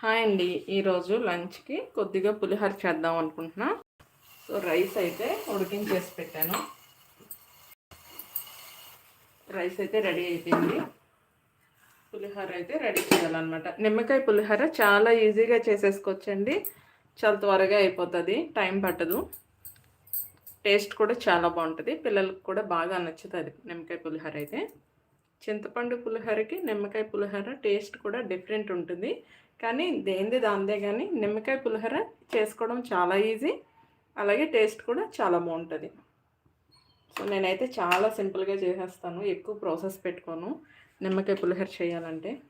Hi అండి. ఈరోజు లంచ్కి కొద్దిగా పులిహోర చేద్దాం అనుకుంటున్నా. సో రైస్ అయితే ఉడికించేసి పెట్టాను. రైస్ అయితే రెడీ అయిపోయింది. పులిహోర అయితే రెడీ చేయాలన్నమాట. నిమ్మకాయ పులిహోర చాలా ఈజీగా చేసేసుకోవచ్చండి. చాలా త్వరగా అయిపోతుంది. టైం పట్టదు. టేస్ట్ కూడా చాలా బాగుంటుంది. పిల్లలకు కూడా బాగా నచ్చుతుంది నిమ్మకాయ పులిహోర అయితే. చింతపండు పులిహోరకి నిమ్మకాయ పులిహోర టేస్ట్ కూడా డిఫరెంట్ ఉంటుంది. కానీ దేంది దాందే కానీ నిమ్మకాయ పులిహోర చేసుకోవడం చాలా ఈజీ. అలాగే టేస్ట్ కూడా చాలా బాగుంటుంది. సో నేనైతే చాలా సింపుల్గా చేసేస్తాను. ఎక్కువ ప్రాసెస్ పెట్టుకోను నిమ్మకాయ పులిహోర చేయాలంటే.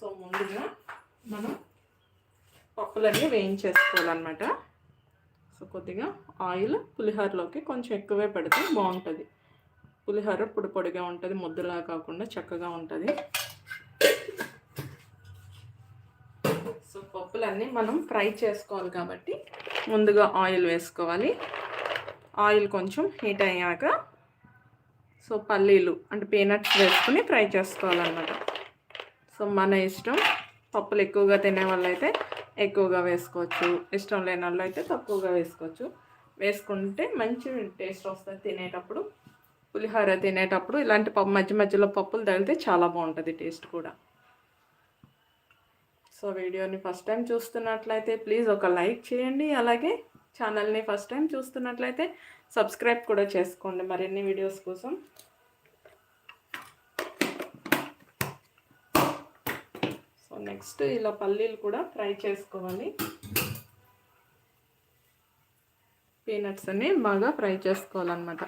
సో ముందుగా మనం పప్పులన్నీ వేయించేసుకోవాలన్నమాట. సో కొద్దిగా ఆయిల్ పులిహోరలోకి కొంచెం ఎక్కువే పెడితే బాగుంటుంది. పులిహోర పొడి పొడిగా ఉంటుంది ముద్దలా కాకుండా చక్కగా ఉంటుంది. ముక్కలన్నీ మనం ఫ్రై చేసుకోవాలి కాబట్టి ముందుగా ఆయిల్ వేసుకోవాలి. ఆయిల్ కొంచెం హీట్ అయ్యాక సో పల్లీలు అంటే పీనట్స్ వేసుకుని ఫ్రై చేసుకోవాలన్నమాట. సో మన ఇష్టం పప్పులు ఎక్కువగా తినే వాళ్ళైతే ఎక్కువగా వేసుకోవచ్చు. ఇష్టం లేని వాళ్ళు అయితే తక్కువగా వేసుకోవచ్చు. వేసుకుంటే మంచి టేస్ట్ వస్తుంది తినేటప్పుడు. పులిహోర తినేటప్పుడు ఇలాంటి పప్పు మధ్య మధ్యలో పప్పులు తగిలితే చాలా బాగుంటుంది టేస్ట్ కూడా. సో వీడియోని ఫస్ట్ టైం చూస్తున్నట్లయితే ప్లీజ్ ఒక లైక్ చేయండి. అలాగే ఛానల్ని ఫస్ట్ టైం చూస్తున్నట్లయితే సబ్స్క్రైబ్ కూడా చేసుకోండి మరిన్ని వీడియోస్ కోసం. సో నెక్స్ట్ ఇలా పల్లీలు కూడా ఫ్రై చేసుకోవాలి. పీనట్స్ అన్ని బాగా ఫ్రై చేసుకోవాలన్నమాట.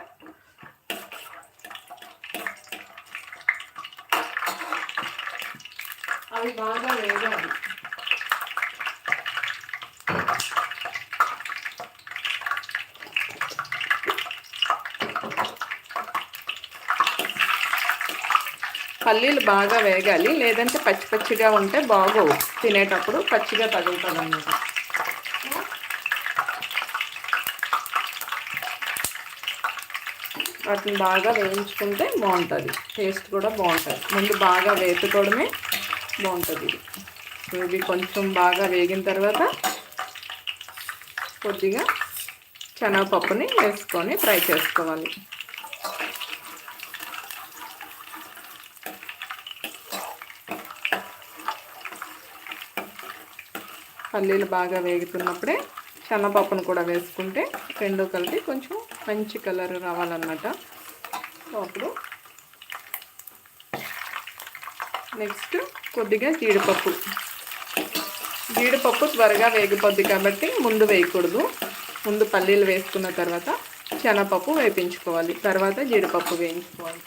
అవి బాగా వేగాలి. పల్లీలు బాగా వేగాలి. లేదంటే పచ్చి పచ్చిగా ఉంటే బాగోవు. తినేటప్పుడు పచ్చిగా తగులుతుంది అన్నమాట వాటిని బాగా వేయించుకుంటే బాగుంటుంది. టేస్ట్ కూడా బాగుంటుంది. ముందు బాగా వేపుకోవడమే బాగుంటుంది ఇది. ఇవి కొంచెం బాగా వేగిన తర్వాత కొద్దిగా శనగపప్పుని వేసుకొని ఫ్రై చేసుకోవాలి. పల్లీలు బాగా వేగుతున్నప్పుడే శనగపప్పును కూడా వేసుకుంటే రెండు కలిపి కొంచెం మంచి కలర్ రావాలన్నమాట. సో అప్పుడు నెక్స్ట్ కొద్దిగా జీడిపప్పు. జీడిపప్పు త్వరగా వేగిపోద్ది కాబట్టి ముందు వేయకూడదు. ముందు పల్లీలు వేసుకున్న తర్వాత శనగపప్పు వేయించుకోవాలి తర్వాత జీడిపప్పు వేయించుకోవాలి.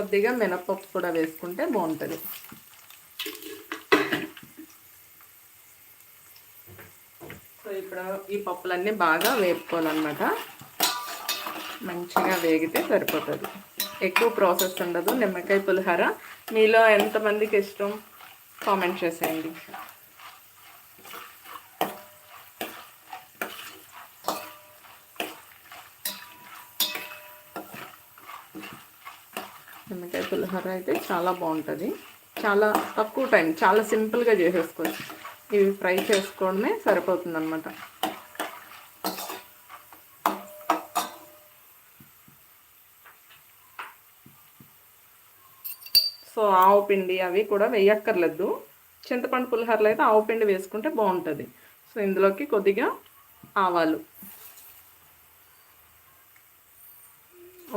కొద్దిగా మినపప్పు కూడా వేసుకుంటే బాగుంటుంది. సో ఇప్పుడు ఈ పప్పులన్నీ బాగా వేపుకోవాలన్నమాట. మంచిగా వేగితే సరిపోతుంది. ఎక్కువ ప్రాసెస్ ఉండదు. నిమ్మకాయ పులిహోర. మీలో ఎంతమందికి ఇష్టం? కామెంట్ చేసేయండి. నిమ్మకాయ పులిహోర అయితే చాలా బాగుంటుంది. చాలా తక్కువ టైం చాలా సింపుల్గా చేసేసుకోవచ్చు. ఇవి ఫ్రై చేసుకోవడమే సరిపోతుంది అనమాట సో ఆవు పిండి అవి కూడా వేయక్కర్లేదు. చింతపండు పులిహోరలో అయితే ఆవు పిండి వేసుకుంటే బాగుంటుంది. సో ఇందులోకి కొద్దిగా ఆవాలు.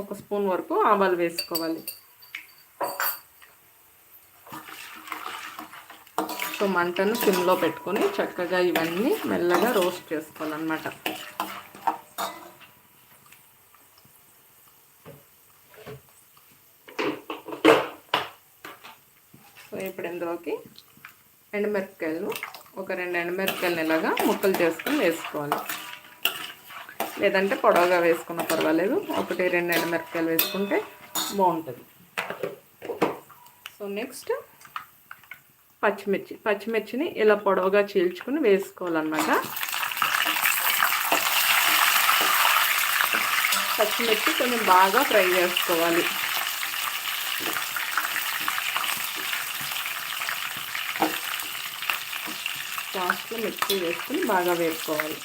ఒక స్పూన్ వరకు ఆవాలు వేసుకోవాలి. సో మంటను సిమ్లో పెట్టుకొని చక్కగా ఇవన్నీ మెల్లగా రోస్ట్ చేసుకోవాలన్నమాట. సో ఇప్పుడు ఇందులోకి ఎండుమిరపకాయలు ఒక రెండు ఎండుమిరపకాయలు ఇలాగా ముక్కలు చేసుకొని వేసుకోవాలి. లేదంటే పొడవుగా వేసుకున్న పర్వాలేదు ఒకటి రెండు ఎండుమిరపకాయలు వేసుకుంటే బాగుంటుంది. సో నెక్స్ట్ పచ్చిమిర్చి పచ్చిమిర్చిని ఇలా పొడవుగా చీల్చుకుని వేసుకోవాలన్నమాట. పచ్చిమిర్చి కొంచెం బాగా ఫ్రై చేసుకోవాలి. లాస్ట్లో మిర్చి వేసుకుని బాగా వేసుకోవాలి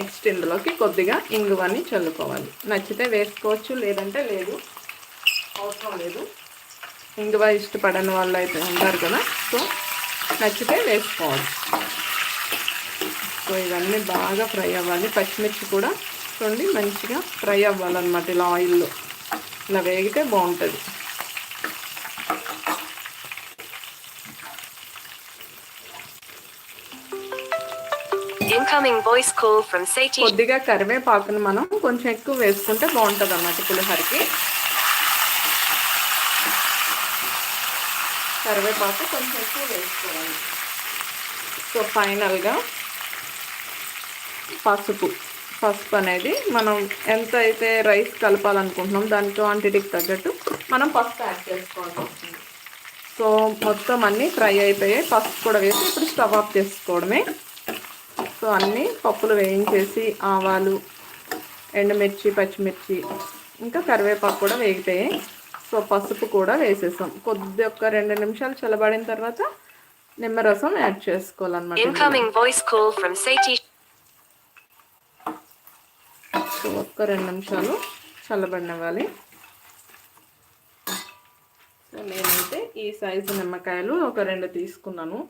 నెక్స్ట్ ఇందులోకి కొద్దిగా ఇంగువని చల్లుకోవాలి. నచ్చితే వేసుకోవచ్చు లేదంటే లేదు. అవసరం లేదు. ఇంగువ ఇష్టపడని వాళ్ళు అయితే ఉంటారు కదా సో నచ్చితే వేసుకోవాలి సో ఇవన్నీ బాగా ఫ్రై అవ్వాలి. పచ్చిమిర్చి కూడా చూడండి మంచిగా ఫ్రై అవ్వాలన్నమాట ఇలా ఆయిల్లో. ఇలా వేగితే బాగుంటుంది. Incoming voice call from Sati. కొద్దిగా కరివేపాకును మనం కొంచెం ఎక్కువ వేసుకుంటే బాగుంటుంది అన్నమాట పులిహోరకి. కరివేపాకు కొంచెం ఎక్కువ వేసుకోవాలి. సో ఫైనల్గా పసుపు. పసుపు అనేది మనం ఎంత అయితే రైస్ కలపాలనుకుంటున్నాం దాని క్వాంటిటీకి తగ్గట్టు మనం పసుపు యాడ్ చేసుకోవాల్సి వస్తుంది. సో మొత్తం అన్నీ ఫ్రై అయిపోయాయి. పసుపు కూడా వేసి ఇప్పుడు స్టవ్ ఆఫ్ చేసుకోవడమే. సో అన్నీ పప్పులు వేయించేసి ఆవాలు ఎండుమిర్చి పచ్చిమిర్చి ఇంకా కరివేపాకు కూడా వేగిపోయాయి సో పసుపు కూడా వేసేసాం. కొద్ది ఒక్క రెండు నిమిషాలు చల్లబడిన తర్వాత నిమ్మరసం యాడ్ చేసుకోవాలన్నమాట. సో ఒక్క రెండు నిమిషాలు చల్లబడినవ్వాలి. సో నేనైతే ఈ సైజు నిమ్మకాయలు ఒక రెండు తీసుకున్నాను.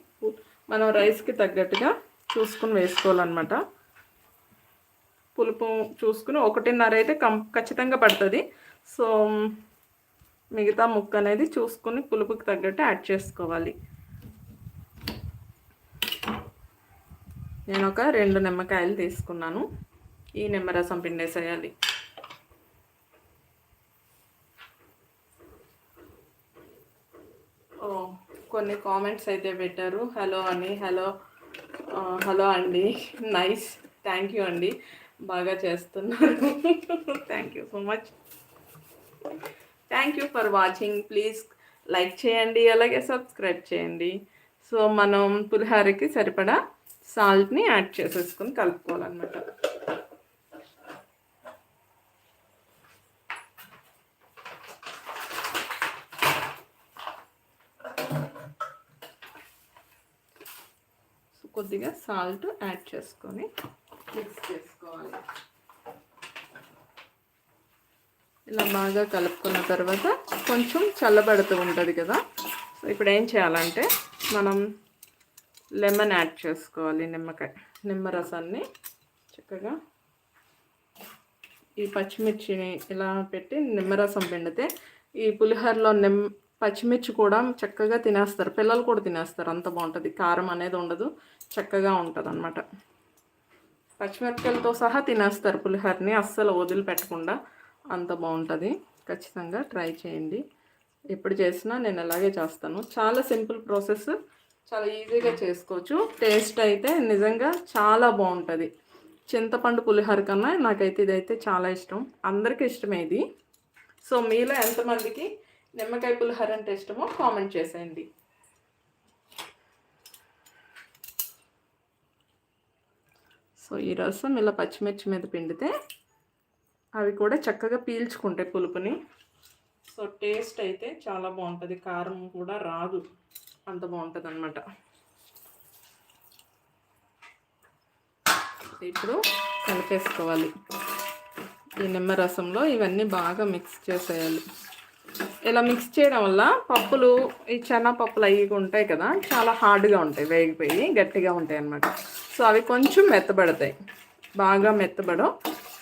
మనం రైస్కి తగ్గట్టుగా చూసుకుని వేసుకోవాలన్నమాట. పులుపు చూసుకుని ఒకటిన్నర అయితే కం ఖచ్చితంగా పడుతుంది. సో మిగతా ముక్క అనేది చూసుకుని పులుపుకి తగ్గట్టు యాడ్ చేసుకోవాలి. నేను ఒక రెండు నిమ్మకాయలు తీసుకున్నాను. ఈ నిమ్మరసం పిండేసేయాలి. ఓ కొన్ని కామెంట్స్ అయితే పెట్టారు. హలో అని హలో హలో అండి. నైస్. థ్యాంక్ యూ అండి. బాగా చేస్తున్నారు. Thank you so much. Thank you for watching. Please like చేయండి అలాగే సబ్స్క్రైబ్ చేయండి. సో మనం పులిహారకి సరిపడా సాల్ట్ని యాడ్ చేసేసుకొని కలుపుకోవాలన్నమాట సో కొద్దిగా సాల్ట్ యాడ్ చేసుకొని మిక్స్ చేసుకోవాలి. ఇలా బాగా కలుపుకున్న తర్వాత కొంచెం చల్లబడుతూ ఉంటుంది కదా. సో ఇప్పుడు ఏం చేయాలంటే మనం లెమన్ యాడ్ చేసుకోవాలి నిమ్మకాయ నిమ్మరసాన్ని చక్కగా. ఈ పచ్చిమిర్చిని ఇలా పెట్టి నిమ్మరసం పిండితే ఈ పులిహోరలో నిమ్ పచ్చిమిర్చి కూడా చక్కగా తినేస్తారు. పిల్లలు కూడా తినేస్తారు. అంత బాగుంటుంది. కారం అనేది ఉండదు. చక్కగా ఉంటుంది అనమాట పచ్చిమిరపకాయలతో సహా తినేస్తారు పులిహోరని. అస్సలు వదిలిపెట్టకుండా అంత బాగుంటుంది. ఖచ్చితంగా ట్రై చేయండి. ఎప్పుడు చేసినా నేను అలాగే చేస్తాను. చాలా సింపుల్ ప్రాసెస్. చాలా ఈజీగా చేసుకోవచ్చు. టేస్ట్ అయితే నిజంగా చాలా బాగుంటుంది. చింతపండు పులిహోర కన్నా నాకైతే ఇదైతే చాలా ఇష్టం. అందరికీ ఇష్టమే ఇది. సో మీలో ఎంతమందికి నిమ్మకాయ పులిహోర అంటే ఇష్టమో కామెంట్ చేసేయండి. సో ఈ రసం ఇలా పచ్చిమిర్చి మీద పిండితే అవి కూడా చక్కగా పీల్చుకుంటాయి పులుపుని. సో టేస్ట్ అయితే చాలా బాగుంటుంది. కారం కూడా రాదు. అంత బాగుంటుంది అనమాట ఇప్పుడు కలిపేసుకోవాలి. ఈ నిమ్మరసంలో ఇవన్నీ బాగా మిక్స్ చేసేయాలి. ఇలా మిక్స్ చేయడం వల్ల పప్పులు ఈ చెనా పప్పులు అవి ఉంటాయి కదా చాలా హార్డ్గా ఉంటాయి వేగిపోయి గట్టిగా ఉంటాయి అన్నమాట. సో అవి కొంచెం మెత్తబడతాయి. బాగా మెత్తబడవు.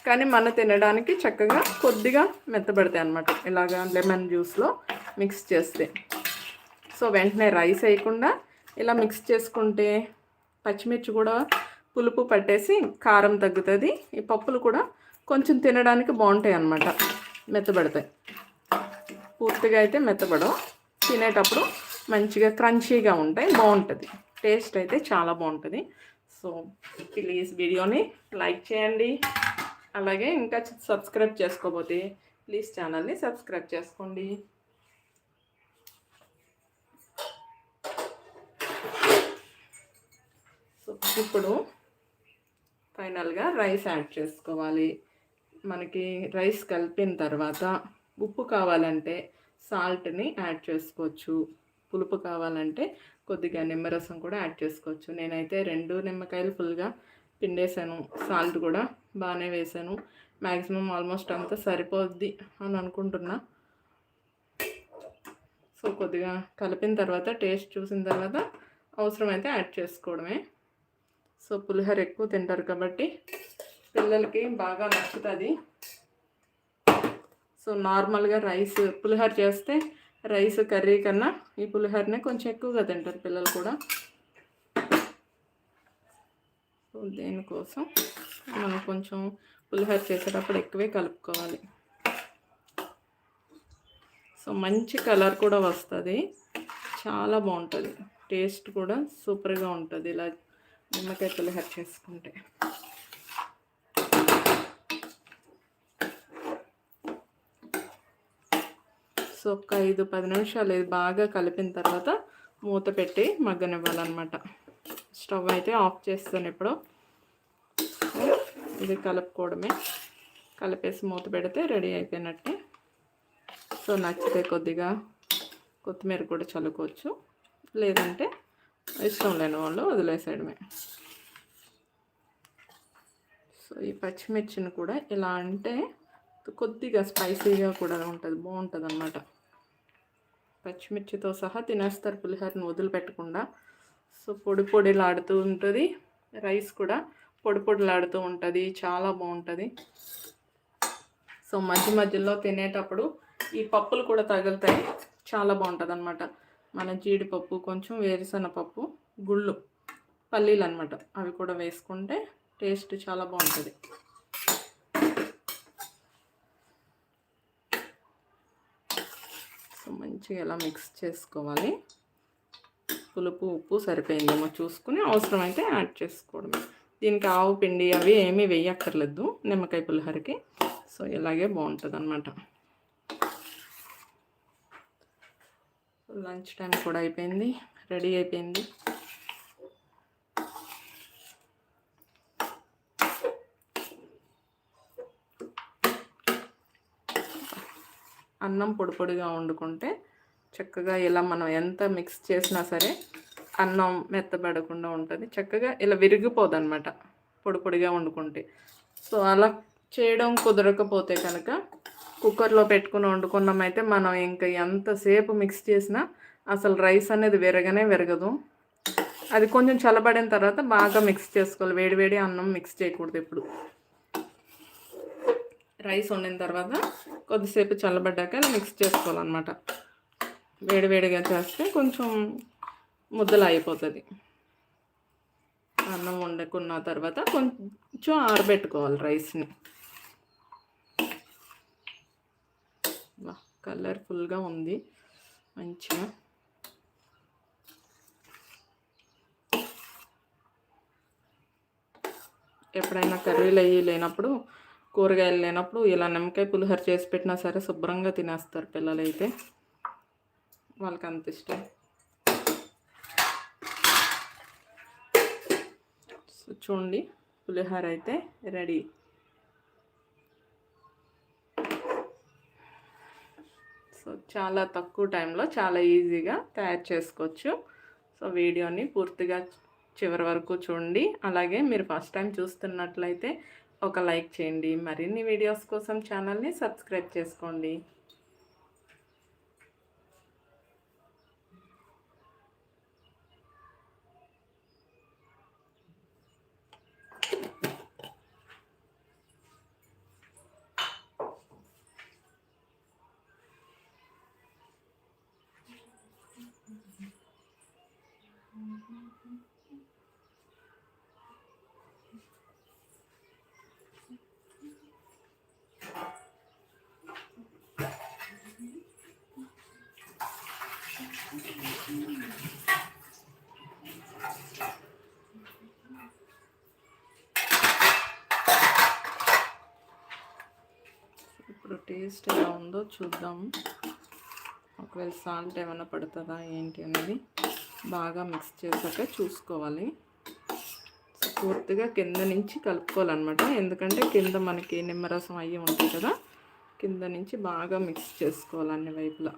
కానీ మన తినడానికి చక్కగా కొద్దిగా మెత్తబడతాయి అన్నమాట. ఇలాగా లెమన్ జ్యూస్లో మిక్స్ చేస్తే. సో వెంటనే రైస్ వేయకుండా ఇలా మిక్స్ చేసుకుంటే పచ్చిమిర్చి కూడా పులుపు పట్టేసి కారం తగ్గుతుంది. ఈ పప్పులు కూడా కొంచెం తినడానికి బాగుంటాయి అన్నమాట. మెత్తబడతాయి. పూర్తిగా అయితే మెత్తబడవు. తినేటప్పుడు మంచిగా క్రంచీగా ఉంటాయి బాగుంటుంది. టేస్ట్ అయితే చాలా బాగుంటుంది. సో ప్లీజ్ వీడియోని లైక్ చేయండి. అలాగే ఇంకా సబ్స్క్రైబ్ చేసుకోబోతే ప్లీజ్ ఛానల్ని సబ్స్క్రైబ్ చేసుకోండి. సో ఇప్పుడు ఫైనల్గా రైస్ యాడ్ చేసుకోవాలి. మనకి రైస్ కలిపిన తర్వాత ఉప్పు కావాలంటే సాల్ట్ని యాడ్ చేసుకోవచ్చు. పులుపు కావాలంటే కొద్దిగా నిమ్మరసం కూడా యాడ్ చేసుకోవచ్చు. నేనైతే రెండు నిమ్మకాయలు ఫుల్గా పిండేసాను సాల్ట్ కూడా బాగానే వేసాను మ్యాక్సిమం ఆల్మోస్ట్ అంతా సరిపోద్ది అని అనుకుంటున్నా. సో కొద్దిగా కలిపిన తర్వాత టేస్ట్ చూసిన తర్వాత అవసరమైతే యాడ్ చేసుకోవడమే. సో పులిహోర ఎక్కువ తింటారు కాబట్టి పిల్లలకి బాగా నచ్చుతుంది. సో నార్మల్గా రైస్ పులిహోర చేస్తే రైస్ కర్రీ కన్నా ఈ పులిహోరనే కొంచెం ఎక్కువగా తింటారు పిల్లలు కూడా. సో దేనికోసం మనం కొంచెం పులిహోర చేసేటప్పుడు ఎక్కువే కలుపుకోవాలి. సో మంచి కలర్ కూడా వస్తుంది. చాలా బాగుంటుంది. టేస్ట్ కూడా సూపర్గా ఉంటుంది ఇలా నిమ్మకాయ పులిహోర చేసుకుంటే. ఒక ఐదు పది నిమిషాలు ఇది బాగా కలిపిన తర్వాత మూత పెట్టి మగ్గనివ్వాలన్నమాట. స్టవ్ అయితే ఆఫ్ చేస్తాను ఇప్పుడు. ఇది కలుపుకోవడమే. కలిపేసి మూత పెడితే రెడీ అయిపోయినట్టే. సో నచ్చితే కొద్దిగా కొత్తిమీర కూడా చల్లుకోవచ్చు. లేదంటే ఇష్టం లేని వాళ్ళు వదిలేసేయడమే. సో ఈ పచ్చిమిర్చిని కూడా ఇలా అంటే కొద్దిగా స్పైసీగా కూడా ఉంటుంది బాగుంటుంది అన్నమాట పచ్చిమిర్చితో సహా తినేస్తారు పులిహోరని వదిలిపెట్టకుండా. సో పొడి పొడిలాడుతూ ఉంటుంది. రైస్ కూడా పొడి పొడిలాడుతూ ఉంటుంది. చాలా బాగుంటుంది. సో మధ్య మధ్యలో తినేటప్పుడు ఈ పప్పులు కూడా తగులుతాయి. చాలా బాగుంటుంది అనమాట మన జీడిపప్పు కొంచెం వేరుశనగపప్పు గుళ్ళు పల్లీలు అనమాట అవి కూడా వేసుకుంటే టేస్ట్ చాలా బాగుంటుంది. సో మంచిగా ఇలా మిక్స్ చేసుకోవాలి? పులుపు ఉప్పు సరిపోయిందేమో చూసుకుని అవసరమైతే యాడ్ చేసుకోవడమే. దీనికి ఆవు పిండి అవి ఏమీ వేయక్కర్లేదు నిమ్మకాయ పులిహోరకి. సో ఇలాగే బాగుంటుంది అనమాట లంచ్ టైం కూడా అయిపోయింది. రెడీ అయిపోయింది. అన్నం పొడిపొడిగా వండుకుంటే చక్కగా ఇలా మనం ఎంత మిక్స్ చేసినా సరే అన్నం మెత్తబడకుండా ఉంటుంది. చక్కగా ఇలా విరిగిపోదు అనమాట పొడి పొడిగా వండుకుంటే. సో అలా చేయడం కుదరకపోతే కనుక కుక్కర్లో పెట్టుకుని వండుకున్నాం అయితే మనం ఇంకా ఎంతసేపు మిక్స్ చేసినా అసలు రైస్ అనేది విరగనే విరగదు. అది కొంచెం చల్లబడిన తర్వాత బాగా మిక్స్ చేసుకోవాలి. వేడివేడి అన్నం మిక్స్ చేయకూడదు ఇప్పుడు రైస్ వండిన తర్వాత కొద్దిసేపు చల్లబడ్డాక ఇలా మిక్స్ చేసుకోవాలన్నమాట. వేడివేడిగా చేస్తే కొంచెం ముద్దలు అయిపోతుంది. అన్నం వండుకున్న తర్వాత కొంచెం ఆరబెట్టుకోవాలి రైస్ని. వా కలర్ఫుల్గా ఉంది. మంచిగా. ఎప్పుడైనా కర్రీలు అయ్యి లేనప్పుడు కూరగాయలు లేనప్పుడు ఇలా నిమ్మకాయ పులిహోర చేసి పెట్టినా సరే శుభ్రంగా తినేస్తారు పిల్లలు అయితే వాళ్ళకి అంత ఇష్టం. సో చూడండి పులిహోర అయితే రెడీ. సో చాలా తక్కువ టైంలో చాలా ఈజీగా తయారు చేసుకోవచ్చు. సో వీడియోని పూర్తిగా చివరి వరకు చూడండి. అలాగే మీరు ఫస్ట్ టైం చూస్తున్నట్లయితే ఒక లైక్ చేయండి. మరిన్ని వీడియోస్ కోసం ఛానల్ని సబ్స్క్రైబ్ చేసుకోండి ఇప్పుడు టేస్ట్ ఎలా ఉందో చూద్దాం. ఒకవేళ సాల్ట్ ఏమైనా పడుతుందా ఏంటి అనేది బాగా మిక్స్ చేశాక చూసుకోవాలి. పూర్తిగా కింద నుంచి కలుపుకోవాలన్నమాట. ఎందుకంటే కింద మనకి నిమ్మరసం అయ్యి ఉంటుంది కదా కింద నుంచి బాగా మిక్స్ చేసుకోవాలి అన్ని వైపులా.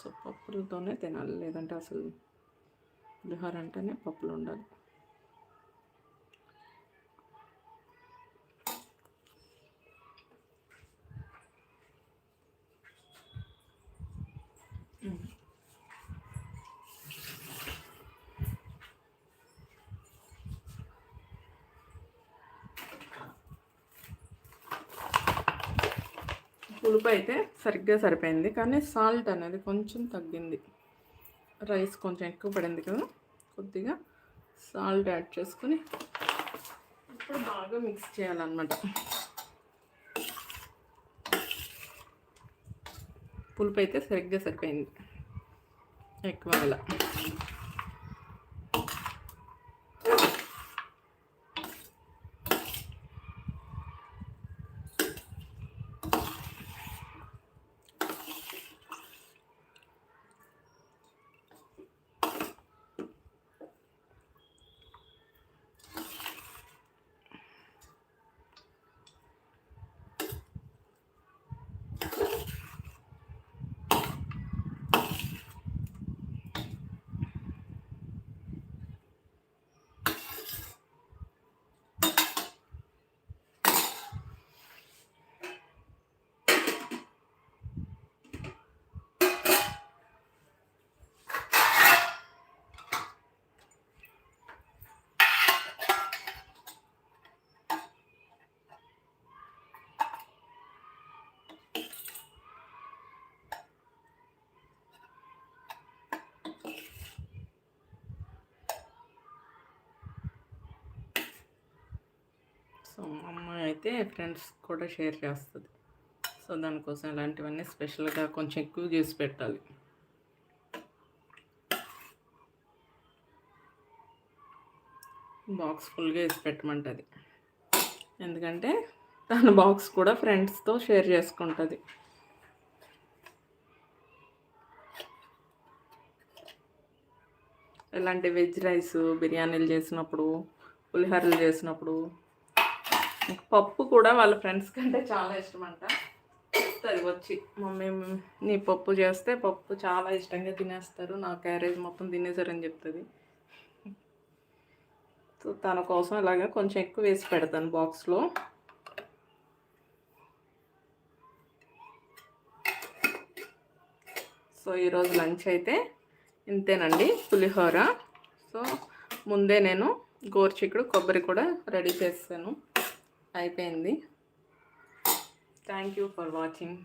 సో పప్పులతోనే తినాలి. లేదంటే అసలు పులిహోర అంటేనే పప్పులు ఉండాలి. పులుపు అయితే సరిగ్గా సరిపోయింది. కానీ సాల్ట్ అనేది కొంచెం తగ్గింది. రైస్ కొంచెం ఎక్కువ పడింది కదా. కొద్దిగా సాల్ట్ యాడ్ చేసుకుని ఇప్పుడు బాగా మిక్స్ చేయాలన్నమాట. పులుపు అయితే సరిగ్గా సరిపోయింది. ఎక్కువ అలా సో అమ్మాయి అయితే ఫ్రెండ్స్ కూడా షేర్ చేస్తుంది. సో దానికోసం ఇలాంటివన్నీ స్పెషల్గా కొంచెం ఎక్కువ చేసి పెట్టాలి. బాక్స్ ఫుల్గా వేసి పెట్టమంటుంది. ఎందుకంటే తన బాక్స్ కూడా ఫ్రెండ్స్తో షేర్ చేసుకుంటుంది. ఇలాంటి వెజ్ రైస్ బిర్యానీలు చేసినప్పుడు పులిహోరలు చేసినప్పుడు పప్పు కూడా వాళ్ళ ఫ్రెండ్స్ కంటే చాలా ఇష్టం అంట చెప్తుంది వచ్చి. మమ్మీ నీ పప్పు చేస్తే పప్పు చాలా ఇష్టంగా తినేస్తారు. నా క్యారేజ్ మొత్తం తినేసారని చెప్తుంది. సో తన కోసం ఇలాగ కొంచెం ఎక్కువ వేసి పెడతాను బాక్స్లో. సో ఈరోజు లంచ్ అయితే ఇంతేనండి పులిహోర. సో ముందే నేను గోరుచిక్కుడు కొబ్బరి కూడా రెడీ చేస్తాను. అయిపోయింది. Thank you for watching